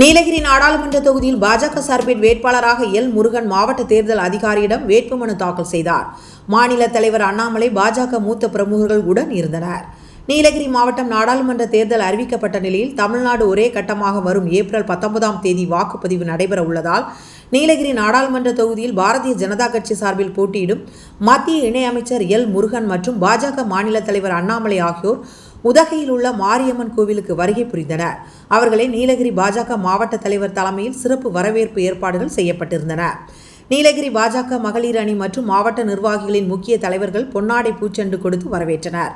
நீலகிரி நாடாளுமன்ற தொகுதியில் பாஜக சார்பில் வேட்பாளராக எல் முருகன் மாவட்ட தேர்தல் அதிகாரியிடம் வேட்புமனு தாக்கல் செய்தார். மாநில தலைவர் அண்ணாமலை பாஜக மூத்த பிரமுகர்கள் உடன் இருந்தனர். நீலகிரி மாவட்டம் நாடாளுமன்ற தேர்தல் அறிவிக்கப்பட்ட நிலையில் தமிழ்நாடு ஒரே கட்டமாக வரும் ஏப்ரல் பத்தொன்பதாம் தேதி வாக்குப்பதிவு நடைபெற உள்ளதால் நீலகிரி நாடாளுமன்ற தொகுதியில் பாரதிய ஜனதா கட்சி சார்பில் போட்டியிடும் மத்திய இணையமைச்சர் எல் முருகன் மற்றும் பாஜக மாநில தலைவர் அண்ணாமலை ஆகியோர் உதகையில் உள்ள மாரியம்மன் கோவிலுக்கு வருகை புரிந்தனர். அவர்களை நீலகிரி பாஜக மாவட்ட தலைவர் தலைமையில் சிறப்பு வரவேற்பு ஏற்பாடுகள் செய்யப்பட்டிருந்தன. நீலகிரி பாஜக மகளிர் அணி மற்றும் மாவட்ட நிர்வாகிகளின் முக்கிய தலைவர்கள் பொன்னாடை பூச்செண்டு கொடுத்து வரவேற்றனர்.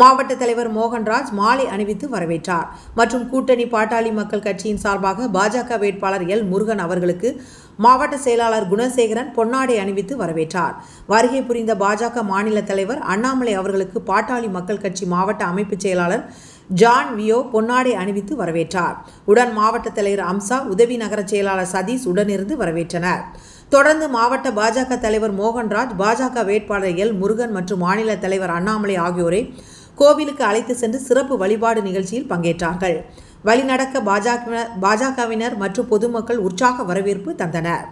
மாவட்ட தலைவர் மோகன்ராஜ் மாலை அணிவித்து வரவேற்றார். மற்றும் கூட்டணி பாட்டாளி மக்கள் கட்சியின் சார்பாக பாஜக வேட்பாளர் எல் முருகன் அவர்களுக்கு மாவட்ட செயலாளர் குணசேகரன் பொன்னாடை அணிவித்து வரவேற்றார். வருகை புரிந்த பாஜக மாநில தலைவர் அண்ணாமலை அவர்களுக்கு பாட்டாளி மக்கள் கட்சி மாவட்ட அமைப்புச் செயலாளர் ஜான் வியோ பொன்னாடை அணிவித்து வரவேற்றார். உடன் மாவட்ட தலைவர் அம்சா உதவி நகர செயலாளர் சதீஷ் உடனிருந்து வரவேற்றனர். தொடர்ந்து மாவட்ட பாஜக தலைவர் மோகன்ராஜ் பாஜக வேட்பாளர் எல் முருகன் மற்றும் மாநில தலைவர் அண்ணாமலை ஆகியோரை கோவிலுக்கு அழைத்து சென்று சிறப்பு வழிபாடு நிகழ்ச்சியில் பங்கேற்றார்கள். வழிநடக்க பாஜக பாஜகவினர் மற்றும் பொதுமக்கள் உற்சாக வரவேற்பு தந்தனர்.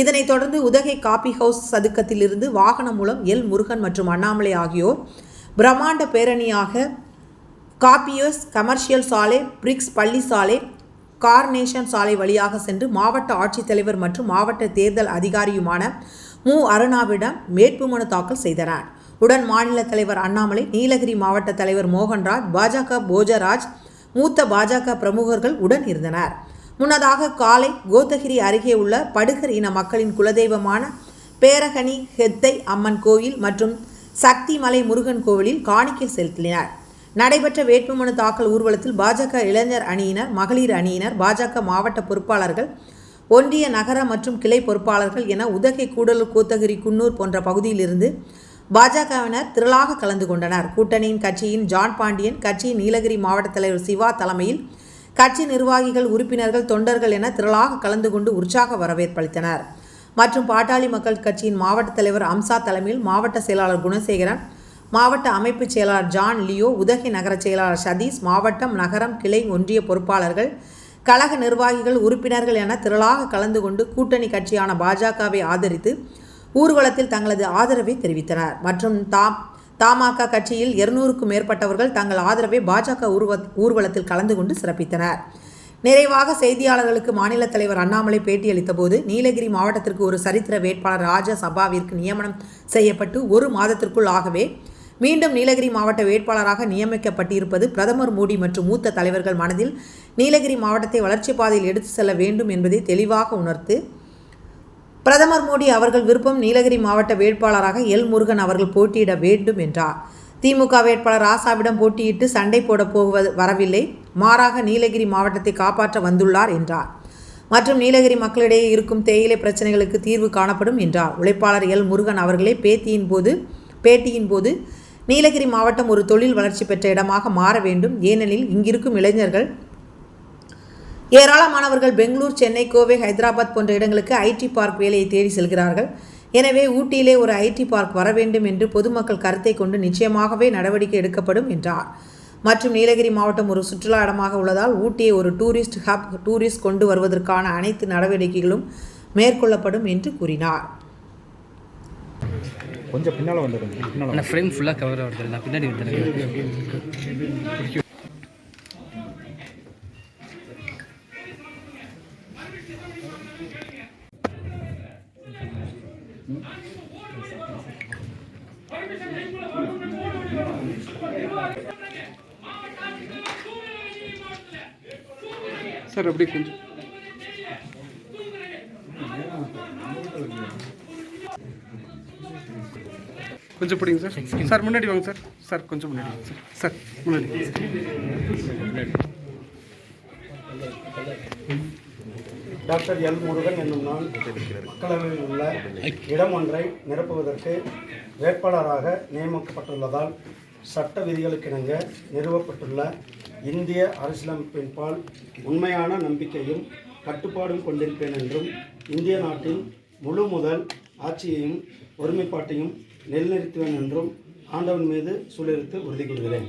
இதனைத் தொடர்ந்து உதகை காபி ஹவுஸ் சதுக்கத்திலிருந்து வாகனம் மூலம் எல். முருகன் மற்றும் அண்ணாமலை ஆகியோர் பிரம்மாண்ட பேரணியாக காப்பியஸ் கமர்ஷியல் சாலை பிரிக்ஸ் பள்ளி சாலை கார்னேஷன் சாலை வழியாக சென்று மாவட்ட ஆட்சித்தலைவர் மற்றும் மாவட்ட தேர்தல் அதிகாரியுமான மு. அருணாவிடம் வேட்புமனு தாக்கல் செய்தனர். உடன் மாநில தலைவர் அண்ணாமலை நீலகிரி மாவட்ட தலைவர் மோகன்ராஜ் பாஜக போஜராஜ் மூத்த பாஜக பிரமுகர்கள் உடன் இருந்தனர். முன்னதாக காலை கோத்தகிரி அருகே உள்ள படுகர் இன மக்களின் குலதெய்வமான பேரகனி ஹெத்தை அம்மன் கோயில் மற்றும் சக்திமலை முருகன் கோவிலில் காணிக்கை செலுத்தினர். நடைபெற்ற வேட்புமனு தாக்கல் ஊர்வலத்தில் பாஜக இளைஞர் அணியினர் மகளிர் அணியினர் பாஜக மாவட்ட பொறுப்பாளர்கள் ஒன்றிய நகர மற்றும் கிளை பொறுப்பாளர்கள் என உதகை கூடலூர் கோத்தகிரி குன்னூர் போன்ற பகுதியிலிருந்து பாஜகவினர் திரளாக கலந்து கொண்டனர். கூட்டணியின் கட்சியின் ஜான் பாண்டியன் கட்சியின் நீலகிரி மாவட்ட தலைவர் சிவா தலைமையில் கட்சி நிர்வாகிகள் உறுப்பினர்கள் தொண்டர்கள் என திரளாக கலந்து கொண்டு உற்சாக வரவேற்பளித்தனர். மற்றும் பாட்டாளி மக்கள் கட்சியின் மாவட்ட தலைவர் அம்சா தலைமையில் மாவட்ட செயலாளர் குணசேகரன் மாவட்ட அமைப்பு செயலாளர் ஜான் லியோ உதகை நகர செயலாளர் சதீஷ் மாவட்டம் நகரம் கிளை ஒன்றிய பொறுப்பாளர்கள் கழக நிர்வாகிகள் உறுப்பினர்கள் என திரளாக கலந்து கொண்டு கூட்டணி கட்சியான பாஜகவை ஆதரித்து ஊர்வலத்தில் தங்களது ஆதரவை தெரிவித்தனர். மற்றும் தாம் தமாக கட்சியில் இருநூறுக்கும் மேற்பட்டவர்கள் தங்கள் ஆதரவை பாஜக ஊர்வ ஊர்வலத்தில் கலந்து கொண்டு சிறப்பித்தனர். நிறைவாக செய்தியாளர்களுக்கு மாநில தலைவர் அண்ணாமலை பேட்டியளித்த போது நீலகிரி மாவட்டத்திற்கு ஒரு சரித்திர வேட்பாளர் ராஜ சபாவிற்கு நியமனம் செய்யப்பட்டு ஒரு மாதத்திற்குள் ஆகவே மீண்டும் நீலகிரி மாவட்ட வேட்பாளராக நியமிக்கப்பட்டிருப்பது பிரதமர் மோடி மற்றும் மூத்த தலைவர்கள் மனதில் நீலகிரி மாவட்டத்தை வளர்ச்சிப் பாதையில் எடுத்து செல்ல வேண்டும் என்பதை தெளிவாக உணர்த்து பிரதமர் மோடி அவர்கள் விருப்பம் நீலகிரி மாவட்ட வேட்பாளராக எல் முருகன் அவர்கள் போட்டியிட வேண்டும் என்றார். திமுக வேட்பாளர் ராசாவிடம் போட்டியிட்டு சண்டை போட போவது வரவில்லை. மாறாக நீலகிரி மாவட்டத்தை காப்பாற்ற வந்துள்ளார் என்றார். மற்றும் நீலகிரி மக்களிடையே இருக்கும் தேயிலை பிரச்சனைகளுக்கு தீர்வு காணப்படும் என்றார். உழைப்பாளர் எல் முருகன் அவர்களே பேத்தியின் போது பேட்டியின் போது நீலகிரி மாவட்டம் ஒரு தொழில் வளர்ச்சி பெற்ற இடமாக மாற வேண்டும். ஏனெனில் இங்கிருக்கும் இளைஞர்கள் ஏராளமானவர்கள் பெங்களூர் சென்னை கோவை ஹைதராபாத் போன்ற இடங்களுக்கு ஐடி பார்க் வேலையை தேடி செல்கிறார்கள். எனவே ஊட்டியிலே ஒரு ஐடி பார்க் வர வேண்டும் என்று பொதுமக்கள் கருத்தை கொண்டு நிச்சயமாகவே நடவடிக்கை எடுக்கப்படும் என்றார். மற்றும் நீலகிரி மாவட்டம் ஒரு சுற்றுலா இடமாக உள்ளதால் ஊட்டியை ஒரு டூரிஸ்ட் ஹப் டூரிஸ்ட் கொண்டு வருவதற்கான அனைத்து நடவடிக்கைகளும் மேற்கொள்ளப்படும் என்று கூறினார். கொஞ்சம் பின்னால் வந்துடுங்க ஃப்ரேம் ஃபுல்லாக கவர் ஆகுது நான் பின்னாடி வந்துடுறேன் சார் அப்படியே கொஞ்சம். கொஞ்சம் பிடிங்க சார். சார் முன்னாடி வாங்க சார். சார் கொஞ்சம் முன்னாடி வாங்க சார். சார் முன்னாடி. டாக்டர் எல் முருகன் என்னும் நான் மக்களவையில் உள்ள இடம் ஒன்றை நிரப்புவதற்கு வேட்பாளராக நியமிக்கப்பட்டுள்ளதால் சட்ட விதிகளுக்கிணங்க நிறுவப்பட்டுள்ள இந்திய அரசியலமைப்பின் பால் உண்மையான நம்பிக்கையும் கட்டுப்பாடும் கொண்டிருப்பேன் என்றும் இந்திய நாட்டின் முழு முதல் ஆட்சியையும் ஒருமைப்பாட்டையும் நிலைநிறுத்துவேன் என்றும் ஆண்டவன் மீது சூழலித்து உறுதி கொள்கிறேன்